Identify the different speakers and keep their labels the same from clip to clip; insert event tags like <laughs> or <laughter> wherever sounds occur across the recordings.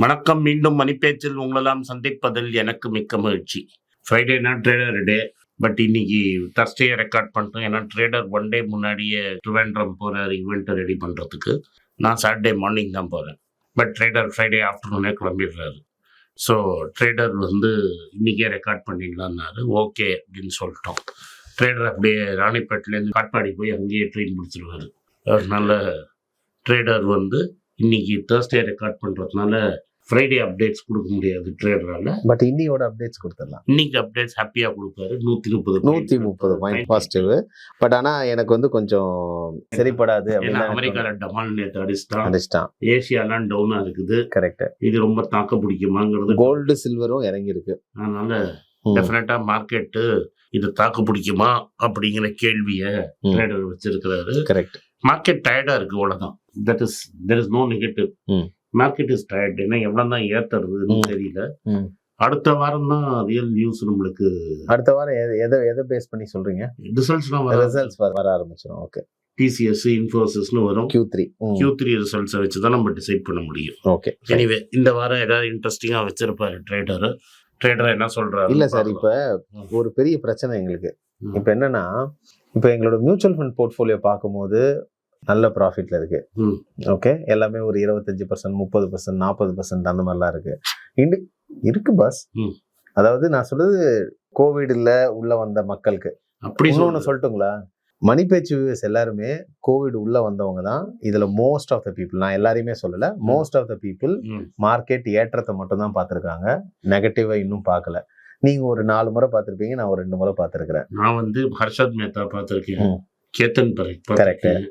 Speaker 1: வணக்கம் மீண்டும் மணிப்பேச்சில் உங்களெல்லாம் சந்திப்பதில் எனக்கு மிக்க மகிழ்ச்சி. ஃப்ரைடேனா ட்ரேடர் டே பட் இன்னைக்கு தர்ஸ்டே ரெக்கார்ட் பண்ணிட்டோம். ஏன்னா ட்ரேடர் ஒன் டே முன்னாடியே ட்ரிவேண்ட்ரம் போகிறார் ஈவெண்ட்டை ரெடி பண்ணுறதுக்கு நான் சாட்டர்டே மார்னிங் தான் போகிறேன் பட் ட்ரேடர் ஃப்ரைடே ஆஃப்டர்நூனே கிளம்பிடுறாரு. ஸோ ட்ரேடர் வந்து இன்றைக்கே ரெக்கார்ட் பண்ணிடலான்னாரு. ஓகே அப்படின்னு சொல்லிட்டோம். ட்ரேடர் அப்படியே ராணிப்பேட்டிலேருந்து காட்பாடி போய் அங்கேயே ட்ரெயின் முடிச்சிருவாரு. அதனால் ட்ரேடர் வந்து இன்னைக்கு தேர்ஸ்டே ரெக்கார்ட் பண்ணுறதுனால ஃப்ரைடே அப்டேட்ஸ் கொடுக்க முடியாது ட்ரேடரால
Speaker 2: பட் இன்னியோட அப்டேட்ஸ் கொடுத்துடலாம்.
Speaker 1: இன்னைக்கு அப்டேட்ஸ் ஹாப்பியாக கொடுப்பாரு. நூற்றி முப்பது
Speaker 2: நூத்தி முப்பது பாயிண்ட் பாசிட்டிவ் பட் ஆனா எனக்கு வந்து கொஞ்சம் சரிப்படாது
Speaker 1: ஏன்னா அமெரிக்கால டமால் நேற்று அடிச்சிட்டான்
Speaker 2: அடிச்சிட்டான்.
Speaker 1: ஏசியாலாம் டவுனா இருக்குது.
Speaker 2: கரெக்ட்
Speaker 1: இது ரொம்ப தாக்க பிடிக்குமாங்கிறது
Speaker 2: கோல்டு சில்வரும் இறங்கி இருக்கு
Speaker 1: அதனால டெஃபினட்டா மார்க்கெட்டு இது தாக்கு பிடிக்குமா அப்படிங்கிற கேள்வியை. ட்ரேடர் வச்சிருக்கிறாரு.
Speaker 2: கரெக்ட்
Speaker 1: மார்க்கெட் டயர்டா இருக்கு அவ்வளவுதான் that is there is no negative. Market is tired ஏன்னா எவ்வளவு தான் ஏத்துறதுன்னு
Speaker 2: ம்.
Speaker 1: தெரியல. அடுத்த வாரம் தான் ரியல் நியூஸ் நம்மளுக்கு
Speaker 2: அடுத்த வாரம் எத- எதை பேஸ் பண்ணி சொல்றீங்க?
Speaker 1: ரிசல்ட்ஸ்லாம் வர
Speaker 2: ரிசல்ட்ஸ் வர ஆரம்பிச்சிடும் ஓகே
Speaker 1: டிசிஎஸ் இன்ஃபோசிஸ்னு வரும்.
Speaker 2: கியூ த்ரீ
Speaker 1: கியூ த்ரீ ரிசல்ட்ஸை வச்சு தான் நம்ம டிசைட் பண்ண முடியும்.
Speaker 2: ஓகே
Speaker 1: எனிவே இந்த வாரம் ஏதாவது இன்ட்ரெஸ்டிங்கா வச்சிருப்பாரு ட்ரேடர் ட்ரேடர் என்ன சொல்றாரு
Speaker 2: இல்ல சார் இப்ப. ஒரு பெரிய பிரச்சனை எங்களுக்கு. இப்ப என்னன்னா இப்ப எங்களோட மியூச்சுவல் ஃபண்ட் போர்ட்ஃபோலியோ பார்க்கும்போது நல்ல ப்ராஃபிட்ல இருக்கு.
Speaker 1: ம்.
Speaker 2: ஓகே எல்லாமே ஒரு இருபத்தஞ்சு பர்சன்ட் முப்பது பர்சன்ட் நாற்பது பர்சன்ட் அந்த மாதிரிலாம் இருக்கு. இண்டு இருக்கு பாஸ். அதாவது நான் சொல்றது கோவிட்ல உள்ள வந்த மக்களுக்கு.
Speaker 1: அப்படி சொல்லணும்
Speaker 2: சொல்லட்டுங்களா? மணி பேச்சு வியூவர்ஸ் எல்லாருமே கோவிட் உள்ள வந்தவங்க தான். இதுல மோஸ்ட் ஆஃப் த பீப்புள் நான் எல்லாரையுமே சொல்லல. Most of the people market ஏற்றத்தை மட்டும் தான் பார்த்துருக்காங்க. நெகட்டிவா இன்னும் பார்க்கல. நீங்க ஒரு நாலு முறை பார்த்திருப்பீங்க நான் ஒரு ரெண்டு முறை பார்த்திருக்கிறேன்.
Speaker 1: நான் வந்து ஹர்ஷத் மேத்தா பார்த்திருக்கேன். கேத்தன். பார்த்திருக்கேன்.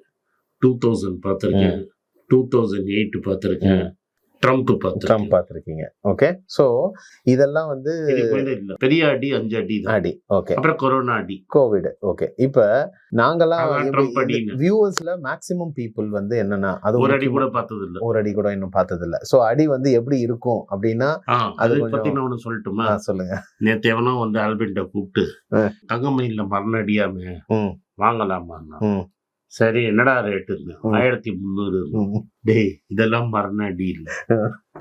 Speaker 1: டூ தௌசண்ட் பார்த்திருக்கேன். டூ தௌசண்ட் எயிட் பார்த்திருக்கேன். ட்ரம்ப்
Speaker 2: ட்ரம்ப்
Speaker 1: பார்த்திருக்கேன்.
Speaker 2: பார்த்திருக்கீங்க. ஓகே சோ இதெல்லாம் வந்து
Speaker 1: பெரிய அடி அஞ்சு அடி
Speaker 2: அடி. ஓகே
Speaker 1: அப்புறம் கொரோனா அடி.
Speaker 2: கோவிட் ஓகே இப்ப நாங்கெல்லாம். வியூவர்ஸ்ல மேக்சிமம் பீப்புள் வந்து என்னன்னா அது
Speaker 1: ஒரு அடி கூட பார்த்தது இல்ல
Speaker 2: ஒரு அடி கூட இன்னும் பார்த்தது இல்ல சோ அடி வந்து எப்படி இருக்கும் அப்படின்னா அது
Speaker 1: பத்தி நான் ஒண்ணு சொல்லட்டுமா?
Speaker 2: சொல்லுங்க.
Speaker 1: நேத்து எவனோ வந்து ஆல்பின்ட்ட கூப்பிட்டு. தங்கமயில மரணடியாம
Speaker 2: ம்,
Speaker 1: வாங்கலாமா சரி என்னடா ரேட்டு
Speaker 2: ம்.
Speaker 1: ஆயிரத்தி முந்நூறு. டேய் இதெல்லாம் மரண அடி இல்ல.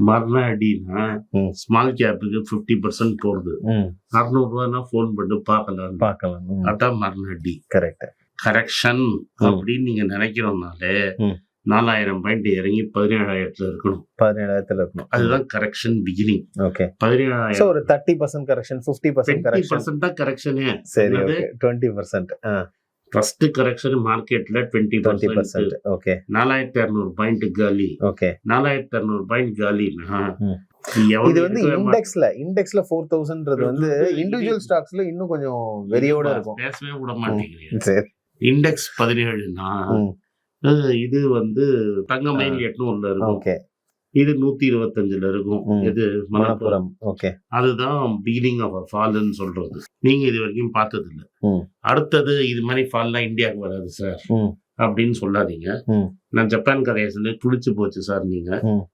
Speaker 1: மரண அடினா
Speaker 2: ம்.
Speaker 1: ஸ்மால் கேப்புக்கு ஃபிஃப்டி பர்சன்ட் போடுது.
Speaker 2: ம்,
Speaker 1: அறுநூறு ரூபாய்னா ஃபோன் பண்ணி பார்க்கலாம்.
Speaker 2: பார்க்கலாம்.
Speaker 1: அதான் மரண அடி.
Speaker 2: கரெக்ட்
Speaker 1: கரெக்ஷன் அப்படின்னு நீங்க நினைக்கிறோம்னாலே. நாலாயிரம் பாயிண்ட் இறங்கி பதினேழாயிரத்துல இருக்கணும்.
Speaker 2: பதினேழாயிரத்துல இருக்கணும்.
Speaker 1: அதுதான் கரெக்ஷன் பிகினிங்
Speaker 2: ஓகே
Speaker 1: பதினேழாயிரம்.
Speaker 2: ஒரு thirty percent correction fifty percent
Speaker 1: percent தான் கரெக்ஷனே
Speaker 2: சரி டுவெண்ட்டி பர்சன்ட்
Speaker 1: ஃபர்ஸ்ட் கரெக்ஷன் மார்க்கெட்ல டுவெண்ட்டி
Speaker 2: டுவெண்ட்டி
Speaker 1: பர்சன்ட்
Speaker 2: ஓகே
Speaker 1: நாலாயிரத்தி இரநூறு பாயிண்ட் காலி
Speaker 2: ஓகே
Speaker 1: நாலாயிரத்தி இரநூறு பாயிண்ட் காலினா
Speaker 2: ம்.
Speaker 1: எவனும்
Speaker 2: இது வந்து. இண்டெக்ஸ்ல இண்டெக்ஸ்ல ஃபோர் தௌசண்ட்ன்றது வந்து இண்டிவிஜுவல் ஸ்டாக்ஸ்ல இன்னும் கொஞ்சம் வெறியோட இருக்கும்.
Speaker 1: பேசவே விட மாட்டேங்கிறீங்க.
Speaker 2: சரி.
Speaker 1: இண்டெக்ஸ் பதினேழுனா
Speaker 2: ம்.
Speaker 1: அஹ் இது வந்து தங்க மயில் எட்நூறுல இருக்கும்.
Speaker 2: ஓகே.
Speaker 1: இது நூத்தி இருபத்தஞ்சுல இருக்கும். இது
Speaker 2: மணப்புரம் ஓகே.
Speaker 1: அதுதான் பிகினிங் ஆஃப் ஃபால்னு சொல்றது. நீங்க இது வரைக்கும் பார்த்தது இல்ல. அடுத்தது இது மாதிரி ஃபால்லாம் இந்தியாவுக்கு வராது சார். அப்படின்னு சொல்லாதீங்க. நான் ஜப்பான் கதையை சொல்லி புளிச்சு போச்சு சார் நீங்க.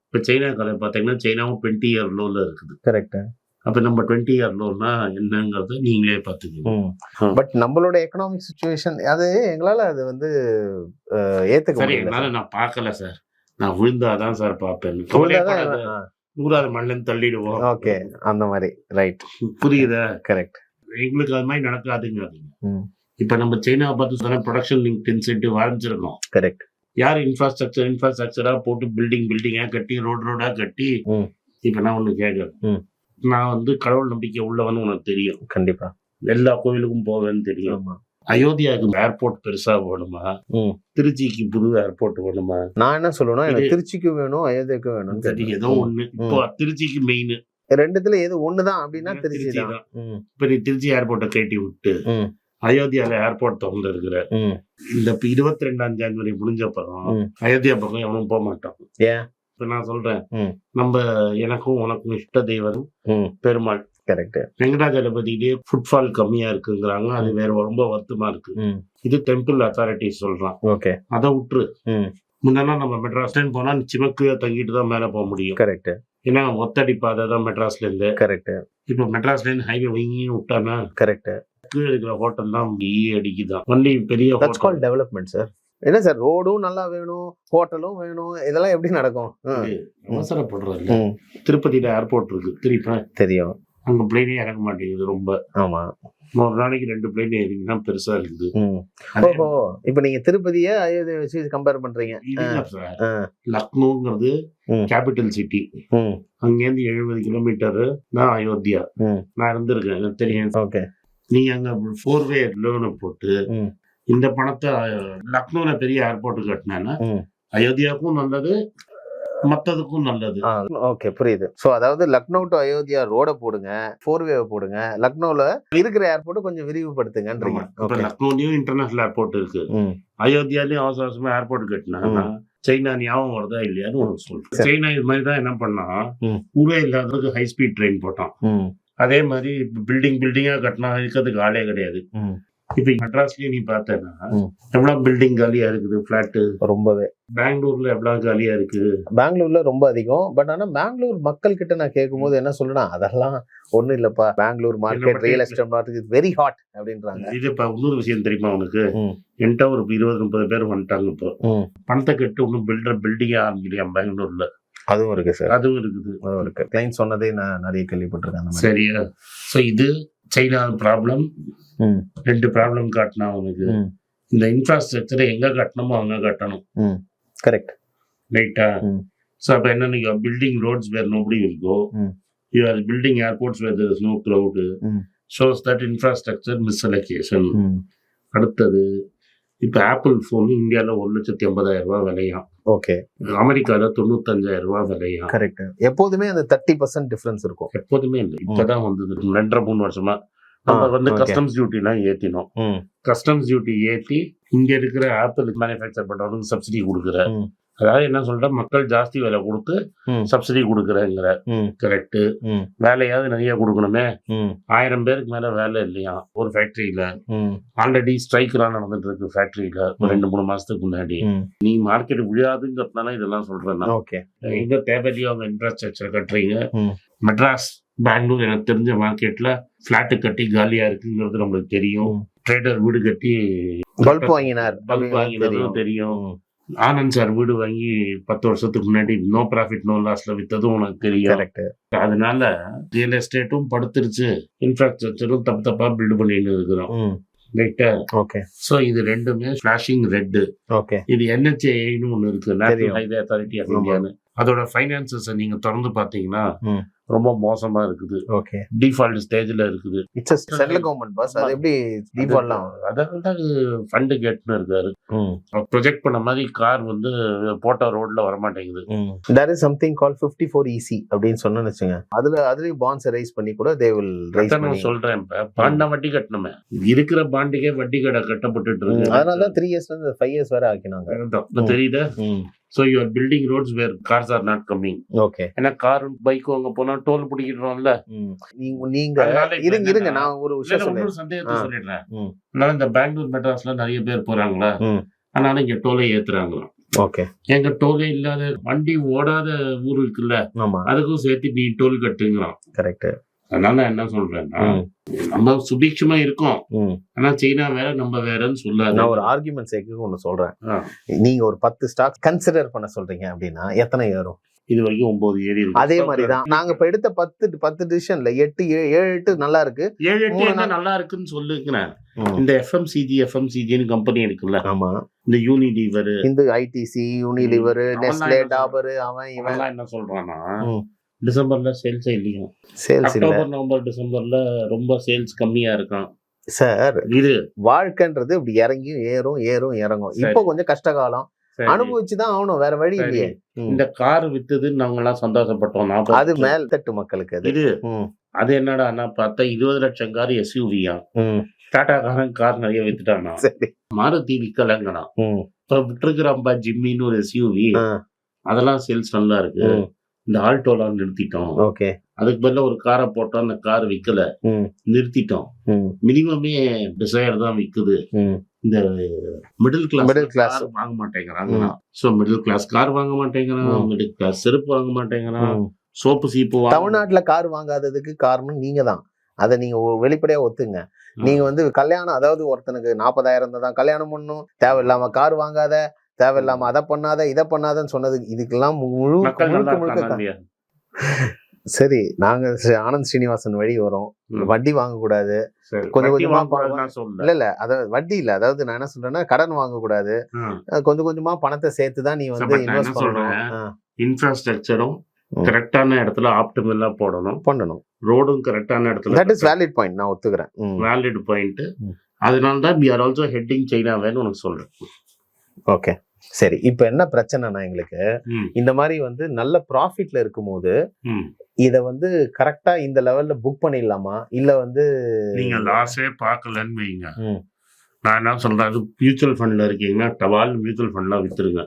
Speaker 1: இப்ப சைனா கதை பாத்தீங்கன்னா சைனாவும் டுவெண்ட்டி இயர் லோல இருக்குது.
Speaker 2: கரெக்ட்
Speaker 1: அப்ப நம்ம டுவெண்ட்டி இயர் லோன்னா என்னங்கறத நீங்களே பாத்துக்கோங்க
Speaker 2: பட் நம்மளோட எக்கனாமிக் சுச்சுவேஷன் அது எங்களால அது வந்து ஏத்துக்க முடியல
Speaker 1: நான் பார்க்கல சார். நான் விழுந்தாதான் சார் பார்ப்பேன். நூறாவது மண்ணில் தள்ளிடுவோம்.
Speaker 2: ஓகே அந்த மாதிரி. ரைட்.
Speaker 1: புரியுதா?
Speaker 2: கரெக்ட்.
Speaker 1: எங்களுக்கு அது மாதிரி நடக்காதுங்க. இப்ப நம்ம சைனாவை பார்த்து சொன்ன ப்ரொடக்ஷன் லிங்க் இன்சென்டிவ் ஆரம்பிச்சிருக்கோம்
Speaker 2: கரெக்ட்.
Speaker 1: யார் இன்ஃப்ராஸ்ட்ரக்சர் இன்ஃப்ராஸ்ட்ரக்சரா போட்டு பில்டிங் பில்டிங்கா கட்டி ரோட் ரோடா கட்டி
Speaker 2: ம்.
Speaker 1: இப்ப நான் ஒண்ணு கேட்கறேன். நான் வந்து கடவுள் நம்பிக்கை உள்ளவன்னு உனக்கு தெரியும்.
Speaker 2: கண்டிப்பா.
Speaker 1: எல்லா கோவிலுக்கும் போவேன்னு தெரியும். அயோத்தியாவுக்கு ஏர்போர்ட் பெருசா வேணுமா. திருச்சிக்கு புது ஏர்போர்ட் வேணுமா
Speaker 2: நான் என்ன சொல்லணும் எனக்கு திருச்சிக்கும் வேணும் அயோத்தியாக்கும் வேணும்
Speaker 1: சரி ஏதோ ஒண்ணு. இப்போ திருச்சிக்கு மெயின்
Speaker 2: ரெண்டுத்துல எது ஒண்ணுதான் அப்படின்னா திருச்சி தான்.
Speaker 1: இப்ப நீ திருச்சி ஏர்போர்ட்டை கட்டி விட்டு அயோத்தியால ஏர்போர்ட் திறந்து இருக்கிற. இந்த இருபத்தி ரெண்டாம் ஜனவரி முடிஞ்ச அப்புறம்
Speaker 2: ம்.
Speaker 1: அயோத்தியா பக்கம் எவனும் போக மாட்டான்.
Speaker 2: ஏன்?
Speaker 1: இப்ப நான் சொல்றேன். நம்ம எனக்கும் உனக்கும் இஷ்ட தெய்வம். பெருமாள்.
Speaker 2: கரெக்ட்
Speaker 1: வெங்கடாஜலபதியிலே ஃபுட்ஃபால் கம்மியா இருக்குங்கிறாங்க. அது வேற ரொம்ப வருத்தமா இருக்கு. இது டெம்பிள் அத்தாரிட்டிஸ் சொல்றான்.
Speaker 2: ஓகே.
Speaker 1: அதை விட்டுரு
Speaker 2: ம்,
Speaker 1: முன்னெல்லாம் நம்ம மெட்ராஸ் போனா நிச்சயமா கீழே தங்கிட்டு தான் மேல போக முடியும்.
Speaker 2: கரெக்ட்
Speaker 1: ஏன்னா ஒத்தடி பாதை தான் மெட்ராஸ்ல இருந்து
Speaker 2: கரெக்ட்
Speaker 1: இப்போ மெட்ராஸ்ல இருந்து ஹைவே வீங்கியும் விட்டானா?
Speaker 2: கரெக்ட்
Speaker 1: கீழே இருக்கிற ஹோட்டல் தான் ஈ அடிக்குதான். ஒன்லி பெரிய.
Speaker 2: கால் டெவலப்மெண்ட் சார் என்ன சார் ரோடும் நல்லா வேணும் ஹோட்டலும் வேணும் இதெல்லாம் எப்படி நடக்கும்? ம்,
Speaker 1: திருப்பதியில ஏர்போர்ட் இருக்கு. திருப்பி
Speaker 2: தெரியும்.
Speaker 1: அங்க பிளேனே இறங்க மாட்டேங்குது ரொம்ப.
Speaker 2: ஆமா.
Speaker 1: ஒரு நாளைக்கு ரெண்டு பிளேன் ஏறிங்கன்னா பெருசா இருக்குது.
Speaker 2: ஓஹோ. இப்ப நீங்க திருப்பதிய அயோத்தியை வச்சு கம்பேர் பண்றீங்க.
Speaker 1: லக்னோங்கிறது. கேபிட்டல் சிட்டி
Speaker 2: ம்,
Speaker 1: அங்கேருந்து எழுபது கிலோமீட்டர் தான் அயோத்தியா. நான் இருந்திருக்கேன். எனக்கு தெரியும்.
Speaker 2: ஓகே.
Speaker 1: நீங்க அங்க ஃபோர் வே லோனை போட்டு. இந்த பணத்தை லக்னோல பெரிய ஏர்போர்ட் கட்டினேன்னா. அயோத்தியாவுக்கும் நல்லது மத்ததுக்கும் நல்லது.
Speaker 2: ஓகே புரியுது. சோ அதாவது லக்னோ டு அயோத்தியா ரோட போடுங்க ஃபோர் வே போடுங்க. லக்னோல இருக்கிற ஏர்போர்ட் கொஞ்சம் விரிவுபடுத்துங்கன்றீங்க.
Speaker 1: இப்ப லக்னோலயும் இன்டர்நேஷனல் ஏர்போர்ட் இருக்கு. அயோத்தியாலயும் அவசர அவசரமா ஏர்போர்ட் கட்டினாங்கன்னா சைனா ஞாபகம் வருதா இல்லையான்னு உனக்கு சொல்றேன். சைனா இது மாதிரி தான் என்ன பண்ணா. ஊரே இல்லாததுக்கு ஹை ஸ்பீட் ட்ரெயின் போட்டான். அதே மாதிரி பில்டிங் பில்டிங்கா கட்டினா இருக்கிறதுக்கு ஆளே கிடையாது. இப்ப மெட்ராஸ்லயும் நீ பார்த்தேன்னா. எவ்வளவு பில்டிங் காலியா இருக்குது பிளாட்
Speaker 2: ரொம்பவே.
Speaker 1: பெங்களூர்ல எவ்வளவு காலியா இருக்கு?
Speaker 2: பெங்களூர்ல ரொம்ப அதிகம். பட் ஆனா பெங்களூர் மக்கள் கிட்ட நான் கேட்கும்போது என்ன சொல்றேன்னா அதெல்லாம் ஒண்ணும் இல்லப்பா. Bangalore market real estate market very hot அப்படின்றாங்க.
Speaker 1: இது இப்ப இன்னொரு விஷயம் தெரியுமா உனக்கு. என்கிட்ட ஒரு இருபது முப்பது பேர் வந்துட்டாங்க இப்போ. பணத்தை கட்டு ஒன்னும் பில்டர் பில்டிங்கே ஆரம்பிக்கலையா பெங்களூர்ல?
Speaker 2: அதுவும் இருக்கு சார்
Speaker 1: அதுவும் இருக்குது.
Speaker 2: அதுவும் இருக்கு. கிளைண்ட் சொன்னதே நான் நிறைய கேள்விப்பட்டிருக்கேன்
Speaker 1: சரியா? சோ இது சைனா ப்ராப்ளம். ரெண்டு ப்ராப்ளம் காட்டினா
Speaker 2: ம்.
Speaker 1: இந்த இன்ஃப்ராஸ்ட்ரக்சரை எங்க கட்டணுமோ அங்க கட்டணும்.
Speaker 2: கரெக்ட்
Speaker 1: ரைட்டா. ஸோ அப்போ என்ன நீங்க பில்டிங் ரோட்ஸ் வேர் நோபடி இருக்கோ. You are building airports where no crowd.
Speaker 2: ம்.
Speaker 1: ஷோஸ் தட் இன்ஃப்ராஸ்ட்ரக்சர் மிஸ்அலகேஷன் அடுத்தது இப்போ ஆப்பிள் ஃபோன் இந்தியாவில் ஒரு லட்சத்தி ஐம்பதாயிரம் ரூபாய் விலையாம்.
Speaker 2: ஓகே
Speaker 1: அமெரிக்காவில் தொண்ணூத்தஞ்சாயிரம் ரூபாய் விலையாம்.
Speaker 2: கரெக்ட் எப்போதுமே அந்த தேர்ட்டி பர்சன்ட் டிஃபரன்ஸ் இருக்கும்.
Speaker 1: எப்போதுமே இல்லை. இப்போதான் வந்தது. ரெண்டரை மூணு வருஷமா நம்ம வந்து. கஸ்டம்ஸ் டியூட்டிலாம் ஏற்றினோம்
Speaker 2: ம்,
Speaker 1: கஸ்டம்ஸ் டியூட்டி ஏற்றி இங்க இருக்கிற ஆப்பிள் மேனுஃபேக்சர் பண்றவங்களுக்கு சப்சிடி கொடுக்குற. அதாவது என்ன சொல்ற மக்கள் ஜாஸ்தி விலை கொடுத்து. சப்சிடி கொடுக்குறேங்கிற. கரெக்ட் வேலையாவது நிறைய கொடுக்கணுமே. ஆயிரம் பேருக்கு மேல வேலை இல்லையா? ஒரு ஃபேக்டரியில ஆல்ரெடி ஸ்ட்ரைக்லாம் நடந்துட்டு இருக்கு ஃபேக்டரியில ஒரு. ரெண்டு மூணு மாசத்துக்கு முன்னாடி. நீ மார்க்கெட் விழாதுங்கிறதுனால இதெல்லாம் சொல்றேன் எங்க தேவையில்லையோ அவங்க இன்ஃப்ராஸ்ட்ரக்சர் கட்டுறீங்க. மெட்ராஸ் பெங்களூர் எனக்கு தெரிஞ்ச மார்க்கெட்ல பிளாட் கட்டி காலியா இருக்குங்கிறது நம்மளுக்கு தெரியும். ட்ரேடர் வீடு கட்டி
Speaker 2: பல்ப் வாங்கினார்
Speaker 1: பல்ப் வாங்கினதும் தெரியும். ஆனந்த் சார் வீடு வாங்கி பத்து வருஷத்துக்கு முன்னாடி நோ ப்ராஃபிட் நோ லாஸ்ல வித்ததும் உனக்கு தெரியும்.
Speaker 2: கரெக்ட்
Speaker 1: அதனால ரியல் எஸ்டேட்டும் படுத்துருச்சு. இன்ஃப்ராஸ்ட்ரக்சரும் தப்பு தப்பா பில்டு பண்ணிட்டு இருக்கிறோம். ரைட்டா
Speaker 2: ஓகே
Speaker 1: ஸோ இது ரெண்டுமே ஃபிளாஷிங் ரெட்
Speaker 2: ஓகே
Speaker 1: இது என்ஹெச்ஏன்னு ஒன்று இருக்கு. நேஷனல். Highway authority of. இந்தியான்னு அதோட ஃபைனான்சஸ் நீங்க திறந்து பாத்தீங்கன்னா
Speaker 2: ம்.
Speaker 1: ரொம்ப மோசமா இருக்குது.
Speaker 2: ஓகே.
Speaker 1: டிஃபால்ட் ஸ்டேஜ்ல இருக்குது.
Speaker 2: இட்ஸ் சென்ட்ரல் கவர்மெண்ட் பாஸ் அது எப்படி டிஃபால்ட்லாம்
Speaker 1: அதான் ஃபண்டு கேட்னு இருக்காரு. ப்ரொஜெக்ட் பண்ண மாதிரி கார் வந்து போட்ட ரோட்ல வரமாட்டேங்குது.
Speaker 2: There is something call fifty four EC E அப்படின்னு சொன்னு வச்சுங்க அதுல அதுலயும் பாண்ட்ஸ் ரைஸ் பண்ணி கூட தே வில் ரைஸ் பண்ணி
Speaker 1: நான் சொல்றேன். இப்ப பாண்டா வட்டி கட்டணுமே. இருக்கிற பாண்டுக்கே வட்டி கடை கட்டப்பட்டுட்டு இருக்கு.
Speaker 2: அதனால தான் த்ரீ இயர்ஸ்ல இருந்து ஃபைவ் இயர்ஸ் வரை ஆக்கினாங்க.
Speaker 1: தெரியுதா? So you are building roads where cars are not coming
Speaker 2: okay.
Speaker 1: ஏன்னா காரும் பைக்கும் அங்க போனா டோல் பிடிக்கிறோம்ல
Speaker 2: நீங்க நீங்க இருங்க இருங்க நான் ஒரு விஷயம்
Speaker 1: சந்தேகத்தை. சொல்லிடுறேன். அதனால இந்த பெங்களூர் மெட்ராஸ்ல நிறைய பேர் போறாங்களா. அதனால இங்க டோலை ஏத்துறாங்களாம்
Speaker 2: ஓகே.
Speaker 1: எங்க டோலே இல்லாத வண்டி ஓடாத ஊர் இருக்குல்ல?
Speaker 2: ஆமா.
Speaker 1: அதுக்கும் சேர்த்து நீ டோல் கட்டுங்கிறான்.
Speaker 2: கரெக்ட்
Speaker 1: அதனால நான் என்ன சொல்றேன்னா நம்ம சுபீட்சமா இருக்கோம். ஆனா சைனா வேற நம்ம வேறன்னு சொல்லாது.
Speaker 2: நான் ஒரு ஆர்குமெண்ட் சேர்க்க ஒண்ணு சொல்றேன். நீங்க ஒரு பத்து ஸ்டாக் கன்சிடர் பண்ண சொல்றீங்க அப்படின்னா எத்தனை ஏறும்?
Speaker 1: இது வரைக்கும் ஒன்பது ஏறி இருக்கு.
Speaker 2: அதே மாதிரிதான். நாங்க இப்ப எடுத்த பத்து பத்து டிசிஷன்ல எட்டு ஏ- ஏழு எட்டு நல்லா இருக்கு.
Speaker 1: ஏழு எட்டு என்ன. நல்லா இருக்குன்னு சொல்லுங்கிறேன். இந்த எஃப்எம்சிஜி எஃப்எம்சிஜின்னு கம்பெனி இருக்குல்ல.
Speaker 2: ஆமா.
Speaker 1: இந்த யூனிடிவர்
Speaker 2: இந்த ஐடிசி யூனிலிவர் நெஸ்லே டாபர் அவன் இவன்.
Speaker 1: என்ன சொல்றான்னா. டிசம்பர்ல சேல்ஸே இல்லையும்
Speaker 2: சேல்ஸ்
Speaker 1: அக்டோபர் நவம்பர் டிசம்பர்ல ரொம்ப சேல்ஸ் கம்மியா இருக்கும்
Speaker 2: சார்
Speaker 1: இது.
Speaker 2: வாழ்க்கைன்றது இப்படி இறங்கியும் ஏறும் ஏறும் இறங்கும். இப்போ கொஞ்சம் கஷ்ட காலம்.
Speaker 1: சரி.
Speaker 2: அனுபவிச்சுதான் ஆகணும் வேற வழி. இல்லையே.
Speaker 1: இந்த கார் வித்ததுன்னு நாங்க எல்லாம் சந்தோஷப்பட்டோம்
Speaker 2: அது. மேல் தட்டு மக்களுக்கு அது
Speaker 1: இது. அது என்னடான்னா பார்த்தா இருபது லட்சம் கார் எஸ்யூவியா. டாடா காரன் கார் நிறைய வித்துட்டானா மாருதி விக்கலங்கண்ணா
Speaker 2: ம்.
Speaker 1: இப்ப விட்டுருக்குறாம்பா ஜிம்மின்னு ஒரு எஸ்யூவி. அதெல்லாம் சேல்ஸ் நல்லா இருக்கு. இந்த ஆல்டோலாம் நிறுத்திட்டோம்
Speaker 2: ஓகே
Speaker 1: அதுக்கு பதிலா ஒரு காரை போட்டோம் அந்த கார் விக்கல. நிறுத்திட்டோம். மினிமமே டிசைர் தான் விக்குது. இந்த மிடில் கிளாஸ்
Speaker 2: Middle class.
Speaker 1: வாங்க மாட்டேங்கிறாங்க சோ மிடில் கிளாஸ் கார் வாங்க மாட்டேங்கிறான். மிடில் கிளாஸ் செருப்பு வாங்க மாட்டேங்கிறான். சோப்பு சீப்பு
Speaker 2: தமிழ்நாட்டுல கார் வாங்காததுக்கு காரணம் நீங்க தான் அதை நீங்க வெளிப்படையா ஒத்துங்க நீங்க வந்து கல்யாணம் அதாவது ஒருத்தனுக்கு நாற்பதாயிரம் தான் கல்யாணம் பண்ணணும் தேவையில்லாம கார் வாங்காத தேவையில்லாம அதை பண்ணாத இதை பண்ணாதன்னு சொன்னது இதுக்கெல்லாம் முழு முழுக்க முழுக்க? சரி நாங்க ஆனந்த் ஸ்ரீனிவாசன் வழி வரோம். வட்டி வாங்கக்கூடாது. கொஞ்சம் கொஞ்சமா. இல்ல இல்ல அதாவது வட்டி இல்ல. அதாவது நான் என்ன சொல்றேன்னா கடன் வாங்கக்கூடாது. கொஞ்சம் கொஞ்சமா பணத்தை சேர்த்து தான் நீ வந்து இன்வெஸ்ட் பண்ணணும்.
Speaker 1: இன்ஃப்ராஸ்ட்ரக்சரும். கரெக்டான இடத்துல ஆப்டிமலா போடணும்.
Speaker 2: பண்ணணும்.
Speaker 1: ரோடும் கரெக்டான இடத்துல
Speaker 2: தட் இஸ் வேலிட் பாயிண்ட் நான் ஒத்துக்கிறேன்.
Speaker 1: Valid point. அதனால தான் வி ஆர் ஆல்சோ ஹெட்டிங் சைனாவேன்னு உனக்கு சொல்றேன்.
Speaker 2: ஓகே சரி இப்போ என்ன பிரச்சனைனா எங்களுக்கு இந்த மாதிரி வந்து நல்ல ப்ராஃபிட்ல இருக்கும்போது. இத வந்து கரெக்டா இந்த லெவல்ல புக் பண்ணிடலாமா? இல்ல வந்து
Speaker 1: நீங்க லாஸே பார்க்கலன்னு வைங்க. நான் என்ன சொல்றேன் அது மியூச்சுவல் ஃபண்ட்ல இருக்கீங்கன்னா டவால் மியூச்சுவல் ஃபண்ட்லாம் வித்துருங்க.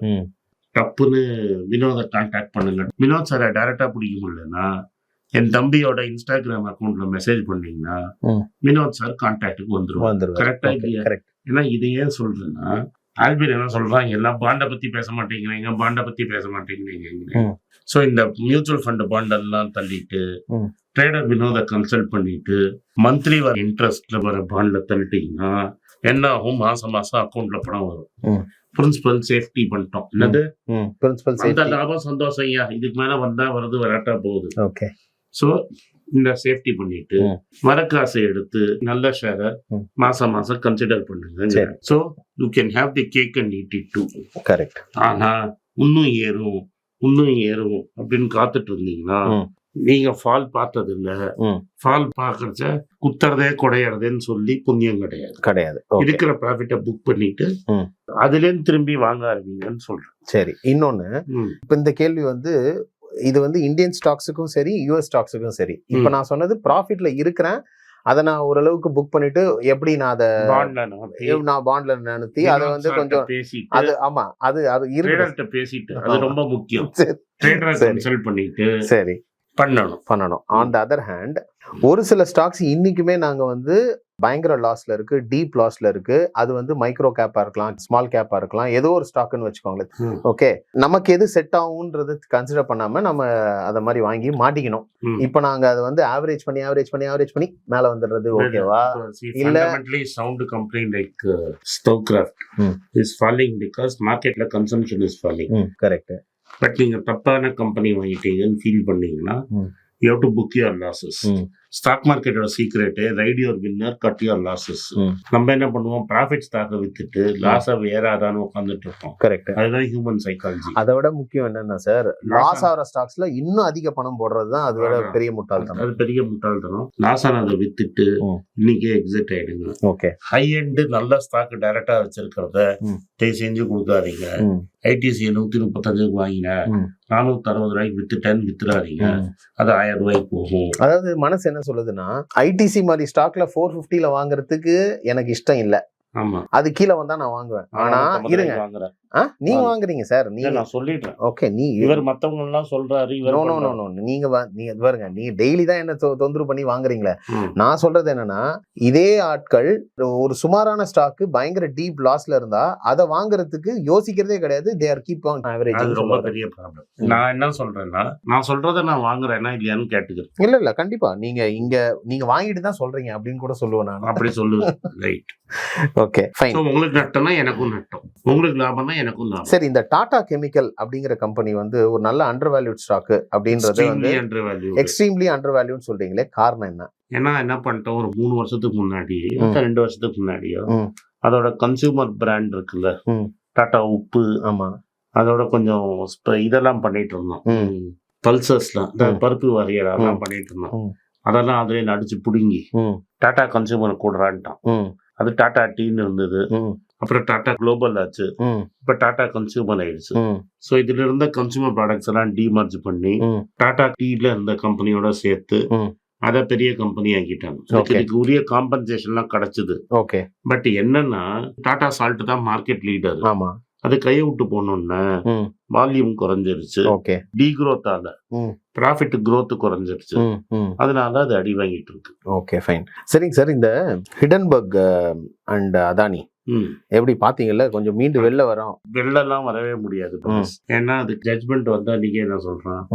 Speaker 1: டப்புன்னு வினோதை கான்டாக்ட் பண்ணுங்க. வினோத் சாரை டைரக்டா பிடிக்க முடியலன்னா என் தம்பியோட இன்ஸ்டாகிராம் அக்கௌண்ட்ல மெசேஜ் பண்ணீங்கன்னா. வினோத் சார் கான்டாக்டுக்கு
Speaker 2: வந்துருவாரு.
Speaker 1: கரெக்டா இல்லையா. ஏன்னா இதை ஏன் சொல்றேன்னா ஆல்பின் என்ன சொல்றாங்க எல்லாம் பாண்டை பத்தி பேச மாட்டேங்கிறீங்க பாண்டை பத்தி பேச மாட்டேங்கிறீங்க. ஸோ இந்த மியூச்சுவல் ஃபண்ட் பாண்டெல்லாம் தள்ளிட்டு. ட்ரேடர் வினோத கன்சல்ட் பண்ணிட்டு மந்த்லி வர இன்ட்ரெஸ்ட்ல வர பாண்ட்ல தள்ளிட்டீங்கன்னா என்ன ஆகும்? மாசம் மாசம் அக்கௌண்ட்ல பணம். வரும். பிரின்சிபல் சேஃப்டி பண்ணிட்டோம். என்னது?
Speaker 2: பிரின்சிபல்
Speaker 1: அந்த லாபம் சந்தோஷம் ஐயா. இதுக்கு மேல வந்தா வருது வராட்டா போகுது.
Speaker 2: ஓகே
Speaker 1: ஸோ இந்த சேஃப்டி பண்ணிட்டு
Speaker 2: ம்.
Speaker 1: வர காசை எடுத்து நல்ல ஷேரை. மாசம் மாசம் கன்சிடர் பண்ணுங்க. So you can have the cake and eat it too
Speaker 2: correct
Speaker 1: ஆனா இன்னும் ஏறும் இன்னும் ஏறும் அப்படின்னு காத்துட்டு இருந்தீங்கன்னா. நீங்க ஃபால் பார்த்தது இல்ல. ஃபால் பாக்குறச்ச குத்துறதே குடையறதுன்னு சொல்லி புண்ணியம் கிடையாது
Speaker 2: கிடையாது
Speaker 1: இருக்கிற ப்ராஃபிட்டை புக் பண்ணிட்டு. அதுலேருந்து திரும்பி வாங்க ஆரம்பிங்கன்னு சொல்றேன்
Speaker 2: சரி இன்னொன்னு. இப்போ இந்த கேள்வி வந்து இது வந்து இந்தியன் ஸ்டாக்ஸுக்கும் சரி யூஎஸ் ஸ்டாக்ஸுக்கும் சரி. இப்போ. நான் சொன்னது ப்ராஃபிட்ல இருக்கிறேன். அதை நான் ஓரளவுக்கு புக் பண்ணிட்டு எப்படி நான் அதை
Speaker 1: நடத்தி
Speaker 2: நான் பாண்ட்ல நிறுத்தி அதை வந்து கொஞ்சம் அது ஆமா அது அது
Speaker 1: பேசிட்டு அது. ரொம்ப முக்கியம். பண்ணிட்டு
Speaker 2: சரி.
Speaker 1: பண்ணணும்.
Speaker 2: பண்ணணும். ஆன் த அதர் ஹேண்ட் ஒரு சில ஸ்டாக்ஸ் இன்னைக்குமே நாங்க வந்து பயங்கர லாஸ்ல இருக்கு டீப் லாஸ்ல இருக்கு. அது வந்து மைக்ரோ கேப்பா இருக்கலாம் ஸ்மால் கேப்பா இருக்கலாம். ஏதோ ஒரு ஸ்டாக்னு வச்சுக்கோங்களேன். ஓகே நமக்கு எது செட் ஆகும்ன்றது கன்சிடர் பண்ணாம நம்ம அதை மாதிரி வாங்கி மாட்டிக்கணும். இப்போ நாங்க அதை வந்து ஆவரேஜ் பண்ணி ஆவரேஜ் பண்ணி ஆவரேஜ் பண்ணி மேல வந்துடுறது ஓகேவா இல்ல-
Speaker 1: sound company like Stovekraft. Is falling because மார்க்கெட்ல consumption is falling
Speaker 2: correct
Speaker 1: but நீங்க தப்பான கம்பெனி வாங்கிட்டீங்கன்னு ஃபீல் பண்ணீங்கன்னா. You have to book your losses. Stock மார்க்கெட்டோட secret ride your winner cut your losses
Speaker 2: ம்.
Speaker 1: நம்ம என்ன பண்ணுவோம்? ப்ராஃபிட் ஸ்டாக்கை வித்துட்டு லாஸை ஏறாதான்னு உட்காந்துட்டு இருப்போம்.
Speaker 2: கரெக்ட்
Speaker 1: அதுதான் ஹியூமன் சைக்காலஜி
Speaker 2: அதை விட முக்கியம் என்னன்னா சார் லாஸ் ஆகிற ஸ்டாக்ஸ்ல இன்னும் அதிக பணம் போடுறது தான் அதை விட
Speaker 1: ஆமா.
Speaker 2: பெரிய முட்டாள்தனம்.
Speaker 1: அது பெரிய முட்டாள்தனம். லாஸ் ஆனதை வித்துட்டு. இன்னைக்கே எக்ஸிட் ஆயிடுங்க.
Speaker 2: ஓகே
Speaker 1: ஹை எண்டு நல்ல ஸ்டாக் டைரக்டா வச்சிருக்கிறத. தயவு செஞ்சு கொடுக்காதீங்க.
Speaker 2: ம்.
Speaker 1: ஐடிசி நூத்தி முப்பத்தஞ்சுக்கு வாங்கினேன். நானூத்தி அறுபது ரூபாய்க்கு வித்துட்டேன்னு வித்துறாதீங்க. அது ஆயிரம் ரூபாய்க்கு போகும்.
Speaker 2: அதாவது மனசு என்ன என்ன சொல்லுதுன்னா ஐடிசி மாதிரி ஸ்டாக்ல ஃபோர் பிப்டில வாங்குறதுக்கு எனக்கு இஷ்டம் இல்லை. அது கீழே வந்தா நான் வாங்குவேன். ஆனா இருங்க. நீங்க
Speaker 1: வாங்க.
Speaker 2: வாங்குறீங்க சார். நீங்க
Speaker 1: நான் சொல்லிடுறேன்.
Speaker 2: ஓகே நீ
Speaker 1: இவர் மத்தவங்க எல்லாம் சொல்றாரு இவர்
Speaker 2: நோ நோ நோ நீங்க நீங்க பாருங்க நீங்க டெய்லி தான் என்ன தொந்தரவு பண்ணி வாங்குறீங்களே. நான் சொல்றது என்னன்னா இதே ஆட்கள் ஒரு சுமாரான ஸ்டாக் பயங்கர டீப் லாஸ்ல இருந்தா அதை வாங்குறதுக்கு யோசிக்கிறதே கிடையாது. தே ஆர் கீப் ஆன்
Speaker 1: அது ரொம்ப
Speaker 2: ஆவரேஜ்
Speaker 1: பெரிய ப்ராப்ளம். நான் என்ன சொல்றேன்னா நான் சொல்றதை நான் வாங்குறேன்னா இல்லையான்னு கேட்டுக்கிறேன்.
Speaker 2: இல்ல இல்ல கண்டிப்பா. நீங்க இங்க நீங்க வாங்கிட்டு தான் சொல்றீங்க அப்படின்னு கூட சொல்லுவேன் நான்.
Speaker 1: அப்படி சொல்லுவேன். <laughs> ரைட்
Speaker 2: ஓகே ஃபைன்
Speaker 1: உங்களுக்கு நட்டம்னா எனக்கும் நட்டம் உங்களுக்கு லாபம்னா எனக்கும் லாபம்
Speaker 2: சரி இந்த டாடா கெமிக்கல் அப்படிங்கிற கம்பெனி வந்து ஒரு நல்ல அண்டர் வேல்யூட் ஸ்டாக் அப்படின்றது வந்து
Speaker 1: undervalued.
Speaker 2: எக்ஸ்ட்ரீம்லி அண்டர் வேல்யூன்னு சொல்றீங்களே காரணம் என்ன
Speaker 1: ஏன்னா என்ன பண்ணிட்டோம் ஒரு மூணு வருஷத்துக்கு முன்னாடி. ரெண்டு வருஷத்துக்கு முன்னாடியோ. அதோட கன்சியூமர் பிராண்ட் இருக்குல்ல. டாடா உப்பு
Speaker 2: ஆமா
Speaker 1: அதோட கொஞ்சம் இதெல்லாம் பண்ணிட்டு இருந்தோம். பல்சர்ஸ்லாம். பருப்பு வகையெல்லாம். பண்ணிட்டு இருந்தோம். அதெல்லாம் அதுலயே நடிச்சு புடுங்கி. டாடா கன்சியூமர் கூடுறான்ட்டான். அது டாடா டீன்னு இருந்தது. அப்புறம் டாடா குளோபல் ஆச்சு. இப்ப டாடா கன்சியூமர் ஆயிடுச்சு. ஸோ இதுல இருந்த கன்சியூமர் ப்ராடக்ட்ஸ் எல்லாம் டிமர்ஜ் பண்ணி. டாடா டீல இருந்த கம்பெனியோட சேர்த்து. அதை பெரிய கம்பெனி ஆக்கிட்டாங்க. இதுக்கு உரிய காம்பன்சேஷன்லாம் கிடைச்சது
Speaker 2: ஓகே
Speaker 1: பட் என்னன்னா டாடா சால்ட் தான் மார்க்கெட் லீடர்
Speaker 2: ஆமா
Speaker 1: அது கையை விட்டு போனோம்னா. வால்யூம் குறைஞ்சிருச்சு
Speaker 2: ஓகே
Speaker 1: டீக்ரோத்தால. ப்ராஃபிட் growth குறைஞ்சிருச்சு. அதனால அது அடி வாங்கிட்டு இருக்கு.
Speaker 2: ஓகே ஃபைன் சரிங்க சார் இந்த ஹிடன்பர்க் அண்ட் அதானி. எப்படி பாத்தீங்கல்ல? கொஞ்சம் மீண்டு வெளில வரோம்.
Speaker 1: வெளிலலாம் வரவே முடியாது. ஏன்னா அது ஜட்மெண்ட் வந்தா நீங்க என்ன சொல்றான்.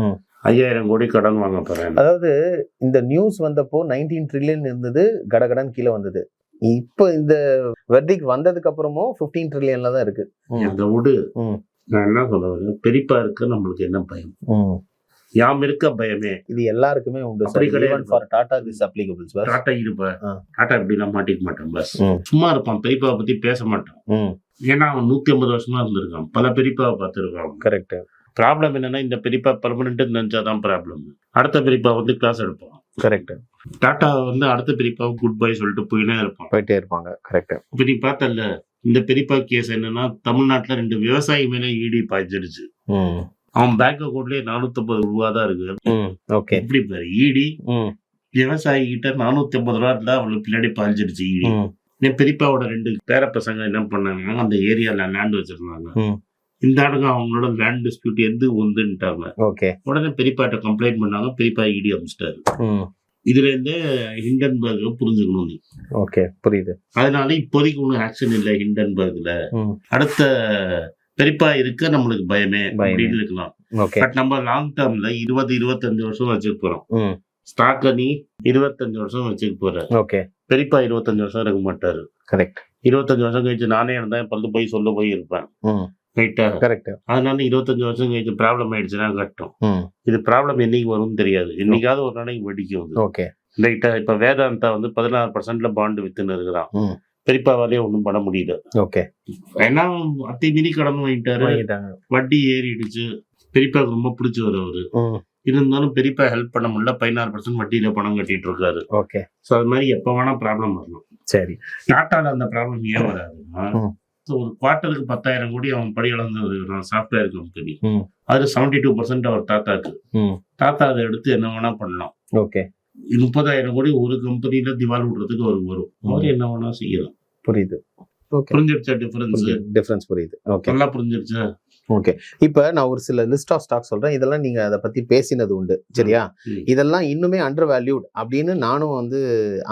Speaker 1: ஐயாயிரம் கோடி கடன் வாங்க போறேன்
Speaker 2: அதாவது இந்த நியூஸ் வந்தப்போ நைன்டீன் ட்ரில்லியன் இருந்தது கடகடன் கீழே வந்தது. இப்போ இந்த வெர்டிக் வந்ததுக்கு அப்புறமும் 15 ட்ரில்லியன்ல தான் இருக்கு. ம்,
Speaker 1: இந்த விடு. நான் என்ன சொல்ல வரேன்? பெரியப்பா இருக்கு நம்மளுக்கு என்ன பயம். யாம் இருக்க பயமே.
Speaker 2: இது எல்லாருக்குமே உண்டு
Speaker 1: அப்படி
Speaker 2: சார்
Speaker 1: கிடையாது.
Speaker 2: For Tata this applicable sir
Speaker 1: Tata இருப்ப.
Speaker 2: ஆ.
Speaker 1: டாட்டா இப்படிலாம் மாட்டிக்க மாட்டான் பஸ். சும்மா இருப்பான் பெரியப்பாவை பத்தி பேச மாட்டான். ஏன்னா அவன் நூத்தி ஐம்பது வருஷமா இருந்திருக்கான். பல பெரியப்பாவை பார்த்திருக்கான்
Speaker 2: கரெக்ட்
Speaker 1: ப்ராப்ளம் என்னன்னா இந்த பெரியப்பா பர்மனெண்ட் நினைச்சாதான் ப்ராப்ளம் அடுத்த பெரியப்பா வந்து கிளாஸ் எடுப்பான்.
Speaker 2: கரெக்ட்
Speaker 1: டாட்டா வந்து அடுத்த பெரியப்பாவுக்கு குட் பை சொல்லிட்டு போயினே இருப்பான்.
Speaker 2: போயிட்டே இருப்பாங்க. கரெக்ட்
Speaker 1: இப்ப நீ பார்த்தல இந்த பெரியப்பா கேஸ் என்னன்னா தமிழ்நாட்டுல ரெண்டு விவசாயி மேல இடி பாய்ச்சிருச்சு
Speaker 2: ம்.
Speaker 1: அவன் பேங்க் அக்கௌண்ட்லயே நானூத்தி ரூபா தான் இருக்கு.
Speaker 2: ஓகே
Speaker 1: எப்படி பாரு இடி
Speaker 2: ம்.
Speaker 1: விவசாயி கிட்ட நானூத்தி ஐம்பது ரூபா இருந்தா அவளுக்கு பின்னாடி பாய்ச்சிருச்சு இடி
Speaker 2: ம்.
Speaker 1: என் பெரியப்பாவோட ரெண்டு பேர பசங்க என்ன பண்ணாங்க அந்த ஏரியால லேண்ட் வச்சிருந்தாங்க. இந்த ஆளுங்க அவங்களோட லேண்ட் டிஸ்பியூட் எது வந்துட்டாங்க
Speaker 2: ஓகே
Speaker 1: உடனே பெரியப்பாட்ட கம்ப்ளைண்ட் பண்ணாங்க பெரியப்பா இடி அமிச்சிட்டாரு.
Speaker 2: ம்.
Speaker 1: இதுல இருந்தே ஹிண்டன்பர்க் புரிஞ்சுக்கணும் நீ.
Speaker 2: ஓகே புரியுது.
Speaker 1: அதனால இப்போதைக்கு ஒன்றும் ஆக்ஷன் இல்லை ஹிண்டன்பர்க்ல அடுத்த பெரியப்பா இருக்க நம்மளுக்கு பயமே. அப்படின்னு இருக்கலாம். பட் நம்ம லாங் டேர்ம்ல இருபது இருபத்தஞ்சு வருஷம் வச்சுக்க போறோம். ஸ்டாக்க நீ இருபத்தஞ்சு வருஷம் வச்சுக்க போற
Speaker 2: ஓகே
Speaker 1: பெரியப்பா இருபத்தஞ்சு வருஷம் இருக்க மாட்டாரு.
Speaker 2: கரெக்ட்
Speaker 1: இருபத்தஞ்சு வருஷம் கழிச்சு நானே இருந்தா என் பல்லு போய் சொல்ல போய் இருப்பேன். ரைட்டா
Speaker 2: கரெக்ட்
Speaker 1: அதனால இருபத்தஞ்சு வருஷம் கழிச்சு ப்ராப்ளம் ஆயிடுச்சுன்னா கட்டும் இது ப்ராப்ளம் என்னைக்கு வரும்னு தெரியாது. என்னைக்காவது ஒரு நாளைக்கு வெடிக்கும்
Speaker 2: ஓகே
Speaker 1: ரைட்டா இப்ப வேதாந்தா வந்து பதினாறு பர்சன்ட்ல பாண்டு வித்துன்னு இருக்கிறான். பெரியப்பாவாலே ஒன்றும் பண்ண முடியல.
Speaker 2: ஓகே.
Speaker 1: ஏன்னா அத்தை மினி கடன் வாங்கிட்டாரு. வட்டி ஏறிடுச்சு. பெரியப்பாவுக்கு ரொம்ப பிடிச்சவர் அவரு இருந்தாலும் பெரியப்பா ஹெல்ப் பண்ண முடியல. பதினாறு பர்சன்ட் வட்டியில பணம் கட்டிட்டு இருக்காரு.
Speaker 2: ஓகே.
Speaker 1: ஸோ அது மாதிரி எப்போ வேணா ப்ராப்ளம் வரணும்
Speaker 2: சரி.
Speaker 1: டாட்டால அந்த ப்ராப்ளம் ஏன் வராதுன்னா ஒரு குவார்ட்டருக்கு பத்தாயிரம் கோடி அவன் படி இழந்து சாஃப்ட்வேர் கம்பெனி அது செவன்டி டூ பர்சன்ட் அவர் தாத்தாக்கு. தாத்தா அதை எடுத்து என்ன வேணா பண்ணலாம்.
Speaker 2: ஓகே.
Speaker 1: முப்பதாயிரம் கோடி ஒரு கம்பெனில திவால் விடுறதுக்கு அவருக்கு வரும் அவர் என்ன வேணா செய்யலாம்.
Speaker 2: புரியுது.
Speaker 1: புரிஞ்சிருச்சா டிஃபரன்ஸ்
Speaker 2: டிஃபரன்ஸ் புரியுது. ஓகே
Speaker 1: நல்லா புரிஞ்சிருச்சா?
Speaker 2: ஓகே இப்போ நான் ஒரு சில லிஸ்ட் ஆஃப் ஸ்டாக் சொல்றேன். இதெல்லாம் நீங்க அதை பத்தி பேசினது உண்டு. சரியா. இதெல்லாம் இன்னுமே அண்டர் வேல்யூட் அப்படின்னு நானும் வந்து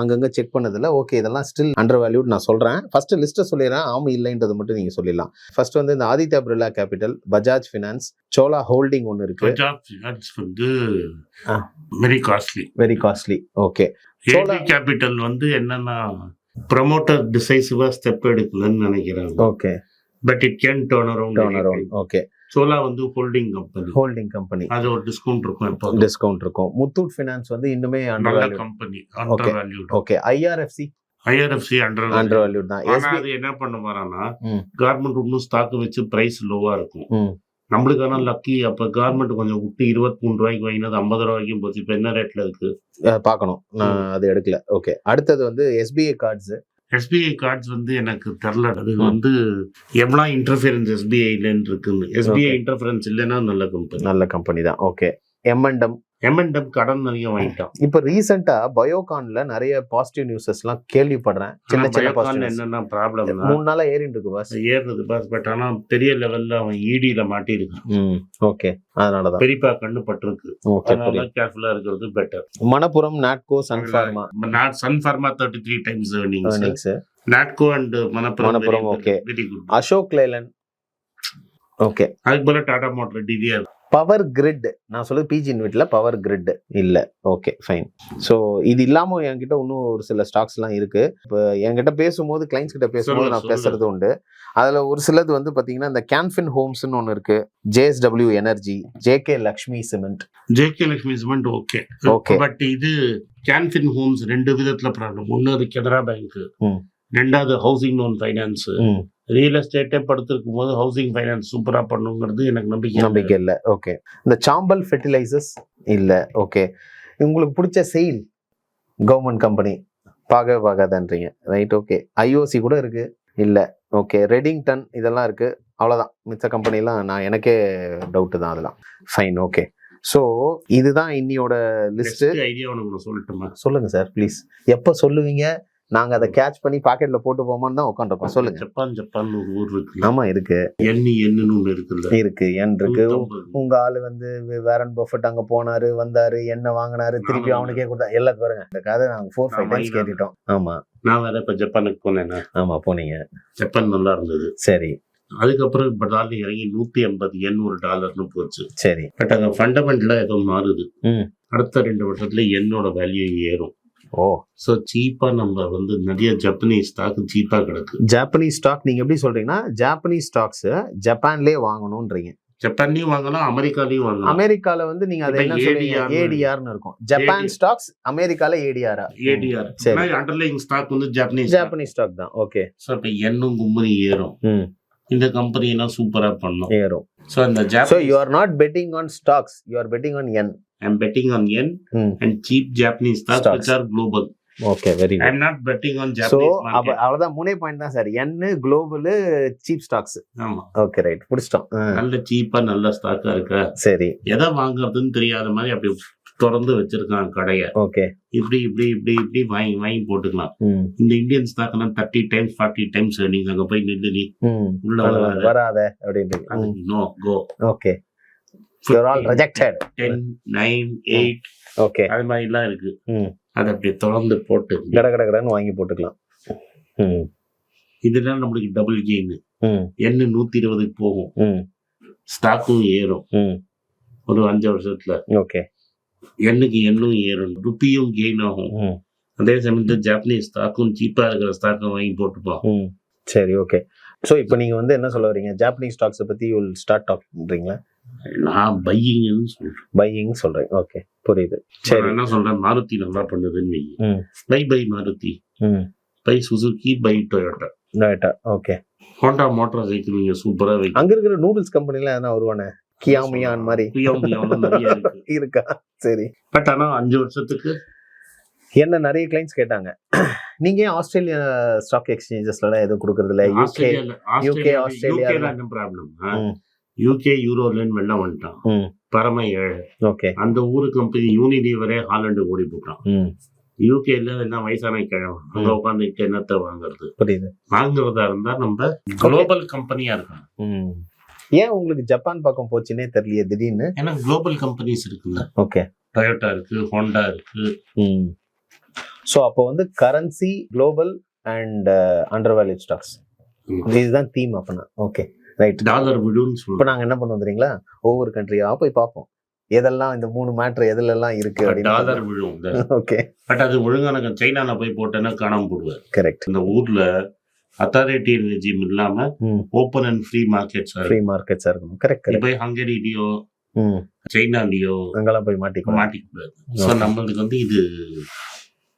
Speaker 2: அங்கங்க செக் பண்ணதில்ல. ஓகே இதெல்லாம் ஸ்டில் அண்டர் வேல்யூட் நான் சொல்றேன். ஃபர்ஸ்ட் லிஸ்ட்டை சொல்லிடுறேன். ஆமா இல்லைன்றது மட்டும் நீங்க சொல்லிடலாம். ஃபர்ஸ்ட் வந்து இந்த Aditya Birla capital Bajaj finance Chola holding ஒன்று இருக்கு.
Speaker 1: பஜாஜ் ஃபினான்ஸ் வந்து. Very costly
Speaker 2: very costly okay
Speaker 1: AB capital வந்து என்னன்னா ப்ரமோட்டர் டிசைசிவா ஸ்டெப் எடுக்கலன்னு நினைக்கிறாங்க.
Speaker 2: Okay
Speaker 1: but it can turn
Speaker 2: turn
Speaker 1: around
Speaker 2: around okay
Speaker 1: Chola வந்து ஹோல்டிங் கம்பெனி
Speaker 2: ஹோல்டிங் கம்பெனி
Speaker 1: அது ஒரு டிஸ்கவுண்ட் இருக்கும் இப்போ
Speaker 2: டிஸ்கவுண்ட் இருக்கும். முத்தூட் ஃபினான்ஸ் வந்து இன்னுமே அண்டர்
Speaker 1: நல்ல
Speaker 2: valued
Speaker 1: company. Under value
Speaker 2: okay IRFC
Speaker 1: IRFC under
Speaker 2: under valued தான்.
Speaker 1: ஆனா அது என்ன பண்ண போறான்னா
Speaker 2: ம்.
Speaker 1: கவர்மெண்ட் இன்னும் ஸ்டாக் வச்சு பிரைஸ் லோவா இருக்கும். நம்மளுக்கு ஆனா லக்கி அப்ப கவர்மெண்ட் கொஞ்சம் விட்டு இருபத்தி மூணு ரூபாய்க்கு வாங்கினது ஐம்பது ரூபாய்க்கும் போச்சு. இப்ப என்ன ரேட்ல இருக்கு?
Speaker 2: பார்க்கணும். நான் அது எடுக்கல. ஓகே அடுத்தது வந்து எஸ்பிஐ கார்ட்ஸ்
Speaker 1: எஸ்பிஐ கார்ட்ஸ் வந்து எனக்கு தெரில. அது. வந்து எவ்வளோ இன்டர்ஃபியரன்ஸ் எஸ்பிஐல இருக்குன்னு. எஸ்பிஐ. இன்டர்ஃபியரன்ஸ் இல்லைன்னா நல்ல கம்பெனி
Speaker 2: நல்ல கம்பெனி தான். ஓகே எம்என்டம்
Speaker 1: எம்என்டம் கடன் நிறைய வாங்கிட்டான்
Speaker 2: இப்போ ரீசெண்டா பயோகான்ல நிறைய பாசிட்டிவ் நியூஸஸ் எல்லாம் கேள்விப்படுறேன். சின்ன சின்ன
Speaker 1: என்னன்னா ப்ராப்ளம்னா
Speaker 2: மூணு நாளா ஏறிட்டு இருக்கு பாஸ்
Speaker 1: ஏறுறது பாஸ் பட் ஆனா பெரிய லெவல்ல அவன் இடியில மாட்டியிருக்கான்.
Speaker 2: ம் ஓகே அதனாலதான்.
Speaker 1: பெரியப்பா கண்ணு பட்டிருக்கு.
Speaker 2: ஓகே
Speaker 1: அதனால
Speaker 2: புரியுது.
Speaker 1: கேர்ஃபுல்லா இருக்கிறது better
Speaker 2: Manappuram Natco Sun Pharma
Speaker 1: not Sun Pharma thirty three times
Speaker 2: earnings.
Speaker 1: Natco and Manappuram
Speaker 2: Manappuram,
Speaker 1: good
Speaker 2: Ashok Leyland okay
Speaker 1: அதுக்கு போல Tata motor TVR
Speaker 2: power grid நான் சொல்லுது பிஜி இன்வெர்ட்ல பவர் கிரிட் இல்ல. ஓகே ஃபைன் ஸோ இது இல்லாம என்கிட்ட இன்னும் ஒரு சில ஸ்டாக்ஸ் எல்லாம் இருக்கு. இப்போ என்கிட்ட பேசும்போது கிளைண்ட்ஸ் கிட்ட பேசும்போது நான். பேசுறது உண்டு. அதுல ஒரு சிலது வந்து பாத்தீங்கன்னா இந்த கேன்ஃபின் ஹோம்ஸ்னு ஒன்று இருக்கு. JSW energy JK Lakshmi cement
Speaker 1: JK Lakshmi cement okay
Speaker 2: Okay.
Speaker 1: But இது கேன்ஃபின் ஹோம்ஸ் ரெண்டு விதத்துல ப்ராப்ளம் அது கனரா பேங்க்
Speaker 2: ம்.
Speaker 1: ரெண்டாவது ஹவுசிங் லோன் ஃபைனான்ஸ் ரியல் எஸ்டேட்டே படுத்திருக்கும் போது ஹவுசிங் ஃபைனான்ஸ் சூப்பரா பண்ணுங்கிறது எனக்கு நம்பிக்கை
Speaker 2: நம்பிக்கை இல்ல. ஓகே இந்த சாம்பல் ஃபெர்டிலைசர்ஸ் இல்ல. ஓகே உங்களுக்கு பிடிச்ச செயில் கவர்மெண்ட் கம்பெனி பார்க்கவே பார்க்காதன்றீங்க. ரைட் ஓகே ஐஓசி கூட இருக்கு. இல்ல. ஓகே ரெடிங்டன் இதெல்லாம் இருக்கு. அவ்வளவுதான். மிச்ச கம்பெனிலாம் நான் எனக்கே டவுட் தான் அதெல்லாம். ஃபைன் ஓகே ஸோ இதுதான் இன்னியோட லிஸ்ட்
Speaker 1: ஐடியா நான் சொல்லட்டுமா?
Speaker 2: சொல்லுங்க சார் ப்ளீஸ் எப்போ சொல்லுவீங்க? நாங்க அதை கேட்ச் பண்ணி பாக்கெட்ல போட்டு போமான்னு தான் உட்காந்துருக்கோம் சொல்லுங்க.
Speaker 1: ஜப்பான் ஜப்பான் ஒரு ஊர் இருக்கு.
Speaker 2: ஆமா இருக்கு.
Speaker 1: எண்ணி எண்ணுன்னு ஒண்ணு இருக்குல்ல.
Speaker 2: இருக்கு என் இருக்கு.
Speaker 1: நூத்தம்பது.
Speaker 2: உங்க ஆளு வந்து வேரன் பஃபட் அங்க போனாரு வந்தாரு என்ன வாங்கினாரு திருப்பி. அவனுக்கே கொடுத்தா எல்லாத்தையும் பாருங்க. இந்த கதை நாங்க ஃபோர் ஃபைவ் டைம்ஸ் கேட்டுட்டோம். ஆமா.
Speaker 1: நான் வேற இப்ப ஜப்பானுக்கு போனேன்னா
Speaker 2: ஆமா போனீங்க.
Speaker 1: ஜப்பான் நல்லா இருந்தது.
Speaker 2: சரி.
Speaker 1: அதுக்கப்புறம் இப்ப டாலர் இறங்கி நூத்தி எண்பது எண்ணூறு டாலர்னு போச்சு.
Speaker 2: சரி.
Speaker 1: பட் அங்க ஃபண்டமெண்டலா ஏதோ மாறுது. அடுத்த ரெண்டு வருஷத்துல என்னோட வேல்யூ ஏறும்.
Speaker 2: ஓ.
Speaker 1: ஸோ சீப்பா நம்ம வந்து நிறைய ஜப்பனீஸ் ஸ்டாக் சீப்பா கிடக்கு.
Speaker 2: ஜாப்பனீஸ் ஸ்டாக் நீங்க எப்படி சொல்றீங்கன்னா ஜாப்பனீஸ் ஸ்டாக்ஸ் ஜப்பான்லயே வாங்கணும்ன்றீங்க.
Speaker 1: ஜப்பான்லயும் வாங்கலாம் அமெரிக்காலையும் வாங்கலாம்.
Speaker 2: அமெரிக்கால வந்து நீங்க அதை என்ன சொல்றீங்க? ஏடிஆர்னு இருக்கும். ஜப்பான். ஸ்டாக்ஸ் அமெரிக்கால ஏடிஆரா
Speaker 1: ஏடிஆர்
Speaker 2: சரி.
Speaker 1: அண்டர்லைங் ஸ்டாக் வந்து ஜப்பனீஸ்
Speaker 2: ஜாப்பனீஸ் ஸ்டாக் தான். ஓகே
Speaker 1: ஸோ இப்போ எண்ணும் கும்பனி ஏறும். இந்த கம்பெனி எல்லாம் சூப்பரா பண்ணும்.
Speaker 2: ஏறும்.
Speaker 1: இந்த
Speaker 2: so
Speaker 1: Japanese
Speaker 2: you are not betting on stocks you are betting on an
Speaker 1: I'm betting on an
Speaker 2: hmm
Speaker 1: and cheap Japanese stock
Speaker 2: Stocks.
Speaker 1: Which are global
Speaker 2: okay very
Speaker 1: I am not betting on Japanese
Speaker 2: அப்ப
Speaker 1: market
Speaker 2: அவ்வளவுதான். மூணே point தான் sir என் global cheap stocks
Speaker 1: ஆமா.
Speaker 2: Okay right பிடிச்சிட்டோம்
Speaker 1: நல்ல சீப்பா நல்ல ஸ்டாக்கா இருக்க.
Speaker 2: சரி.
Speaker 1: எதை வாங்குறதுன்னு தெரியாத மாதிரி அப்படி திறந்து வச்சிருக்கான் கடைய.
Speaker 2: ஓகே
Speaker 1: இப்படி இப்படி இப்படி இப்படி வாங்கி வாங்கி போட்டுக்கலாம். இந்த இந்தியன் ஸ்டாக் எல்லாம் தேர்ட்டி டைம்ஸ் ஃபார்ட்டி டைம்ஸ் நீங்க அங்க போய் நின்று நீ உள்ள வராத.
Speaker 2: அப்படின்ட்டு.
Speaker 1: No go
Speaker 2: okay all rejected
Speaker 1: ten nine eight
Speaker 2: okay
Speaker 1: அது மாதிரி எல்லாம் இருக்கு.
Speaker 2: ம்.
Speaker 1: அதை அப்படி திறந்து போட்டு.
Speaker 2: கட கட கடன்னு வாங்கி போட்டுக்கலாம். ம்
Speaker 1: இதுதான் நம்மளுக்கு டபுள் கெயின் என்ன நூத்தி இருபதுக்கு போகும். ஸ்டாக்கும் ஏறும்.
Speaker 2: ம்
Speaker 1: ஒரு அஞ்சு வருஷத்துல.
Speaker 2: ஓகே
Speaker 1: எண்ணுக்கு எண்ணும் ஏறும். ருப்பியும் கெயின் ஆகும். அதே சமயத்தில் ஜாப்பனீஸ் ஸ்டாக்கும் சீப்பா இருக்கிற ஸ்டாக்கும் வாங்கி போட்டுப்பான்
Speaker 2: ம் சரி ஓகே ஸோ இப்போ நீங்கள் வந்து என்ன சொல்ல வரீங்க ஜாப்பனீஸ் ஸ்டாக்ஸை பற்றி யூ ஸ்டார்ட் டாக் பண்ணுறீங்களா
Speaker 1: நான் பையிங்னு சொல்றேன்.
Speaker 2: பையிங் சொல்கிறேன் ஓகே புரியுது. சரி.
Speaker 1: என்ன சொல்றேன்? மாருதி நல்லா பண்ணுதுன்னு buy buy Maruti. Buy Suzuki buy Toyota.
Speaker 2: ரைட்டா ஓகே.
Speaker 1: ஹோண்டா மோட்டார் சைக்கிள் நீங்க சூப்பரா வைக்க.
Speaker 2: அங்கே இருக்கிற நூடுல்ஸ் கம்பெனிலாம் எதனா வருவானே? கியாமியான் மாதிரி.
Speaker 1: நிறைய இருக்கு. <laughs>
Speaker 2: சரி.
Speaker 1: பட் ஆனா அஞ்சு வருஷத்துக்கு
Speaker 2: என்ன நிறைய கிளைண்ட்ஸ் கேட்டாங்க. நீங்க ஏன் ஆஸ்திரேலியா ஸ்டாக் எக்ஸ்சேஞ்சஸ்லாம் எதுவும் கொடுக்கறது இல்ல யூகே UK, ஆஸ்திரேலியா
Speaker 1: என்ன ப்ராப்ளம். யூகே யூரோலன்னு வெளில வந்துட்டான். பரம ஏழை.
Speaker 2: ஓகே.
Speaker 1: அந்த ஊரு கம்பெனி யூனிலீவரே ஹாலண்டு ஓடி போட்டான். யூகேல எல்லாம் வயசான கிழவன்? அங்க. உட்காந்து என்னத்தை வாங்குறது?
Speaker 2: புரியுது.
Speaker 1: வாங்குறதா இருந்தா நம்ம குளோபல் கம்பெனியா இருக்கணும்.
Speaker 2: ஏன் உங்களுக்கு ஜப்பான் பக்கம் போச்சுன்னே தெரியலையே திடீர்னு?
Speaker 1: ஏன்னா குளோபல் கம்பெனிஸ் இருக்குல்ல.
Speaker 2: ஓகே.
Speaker 1: டொயோட்டா இருக்கு ஹோண்டா இருக்கு.
Speaker 2: ஸோ அப்போ வந்து currency global and under value stocks. இதுதான் தீம் அப்பனா. ஓகே ரைட்
Speaker 1: டாலர் விடுன்னு
Speaker 2: இப்போ
Speaker 1: சொல்லுவோம்
Speaker 2: நாங்கள் என்ன பண்ணுவோம் தெரியுங்களா? ஒவ்வொரு கண்ட்ரியா போய் பார்ப்போம். எதெல்லாம் இந்த மூணு மேட்ரு எதுலெல்லாம் இருக்கு
Speaker 1: டாலர் விழும். <laughs>
Speaker 2: ஓகே
Speaker 1: பட் அது ஒழுங்கான சைனால போய் போட்டேன்னா காணாம போடுவார்.
Speaker 2: கரெக்ட்
Speaker 1: இந்த ஊர்ல அத்தாரிட்டி ரெஜிம் இல்லாம
Speaker 2: ம்.
Speaker 1: Open and free markets
Speaker 2: free மார்க்கெட்ஸாக இருக்கணும். கரெக்ட்
Speaker 1: போய் ஹங்கேரிலையோ
Speaker 2: ம்.
Speaker 1: சைனாலேயோ
Speaker 2: அங்கெல்லாம் போய்
Speaker 1: மாட்டிக்க கூடாது ஸோ நம்மளுக்கு வந்து இது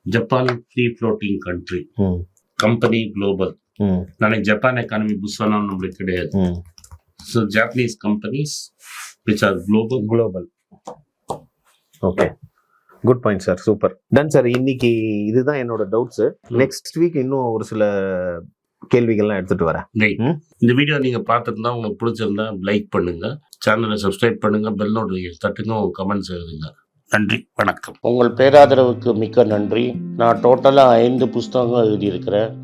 Speaker 1: Japan free floating country company global நாளைக்கு ஜப்பான் எக்கானமி புஷ்ஷானா நம்மளுக்கு கிடையாது. So Japanese companies which are global
Speaker 2: global okay good point sir super done sir இன்னைக்கு இதுதான் என்னோட டவுட்ஸ் நெக்ஸ்ட் வீக் இன்னும் ஒரு சில கேள்விகள்லாம் எடுத்துட்டு வரேன். ம்.
Speaker 1: இந்த வீடியோ நீங்க பார்த்துருந்தா உங்களுக்கு பிடிச்சிருந்தா லைக் பண்ணுங்க. சேனலை சப்ஸ்கிரைப் பண்ணுங்க. பெல் நோட்டிஃபிகேஷன் தட்டுங்க. உங்க கமெண்ட்ஸ் எழுதுங்க. நன்றி. வணக்கம். உங்கள் பேராதரவுக்கு மிக்க நன்றி. நான் டோட்டலாக ஐந்து புஸ்தகங்கள் எழுதியிருக்கிறேன்.